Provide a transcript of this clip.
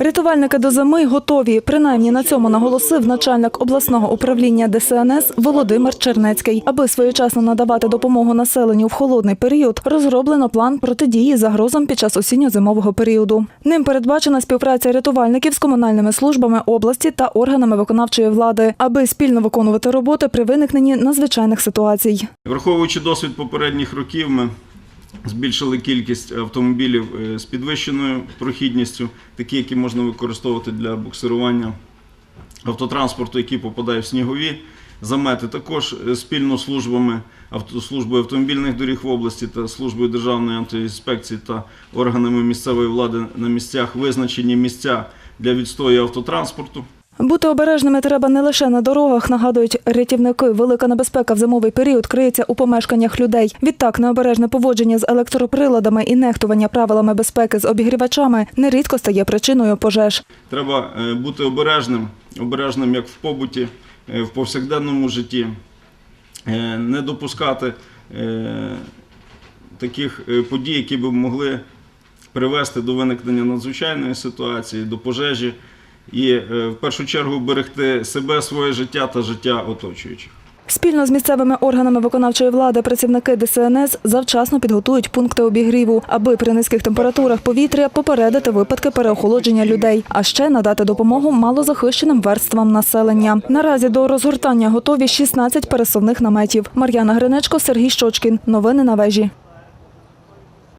Рятувальники до зими готові. Принаймні на цьому наголосив начальник обласного управління ДСНС Володимир Чернецький. Аби своєчасно надавати допомогу населенню в холодний період, розроблено план протидії загрозам під час осінньо-зимового періоду. Ним передбачена співпраця рятувальників з комунальними службами області та органами виконавчої влади, аби спільно виконувати роботи при виникненні надзвичайних ситуацій. Враховуючи досвід попередніх років, ми збільшили кількість автомобілів е, з підвищеною прохідністю, такі, які можна використовувати для буксирування автотранспорту, який попадає в снігові замети. Також е, спільно з службами службою автомобільних доріг в області та службою державної антиінспекції та органами місцевої влади на місцях визначені місця для відстою автотранспорту. Бути обережними треба не лише на дорогах, нагадують рятівники. Велика небезпека в зимовий період криється у помешканнях людей. Відтак, необережне поводження з електроприладами і нехтування правилами безпеки з обігрівачами нерідко стає причиною пожеж. Треба е, бути обережним, обережним як в побуті, е, в повсякденному житті, Е, не допускати таких подій, які б могли привести до виникнення надзвичайної ситуації, до пожежі, і е, в першу чергу берегти себе, своє життя та життя оточуючих. Спільно з місцевими органами виконавчої влади працівники ДСНС завчасно підготують пункти обігріву, аби при низьких температурах повітря попередити випадки переохолодження людей, а ще надати допомогу малозахищеним верствам населення. Наразі до розгортання готові 16 пересувних наметів. Мар'яна Гринечко, Сергій Щочкін. Новини на вежі.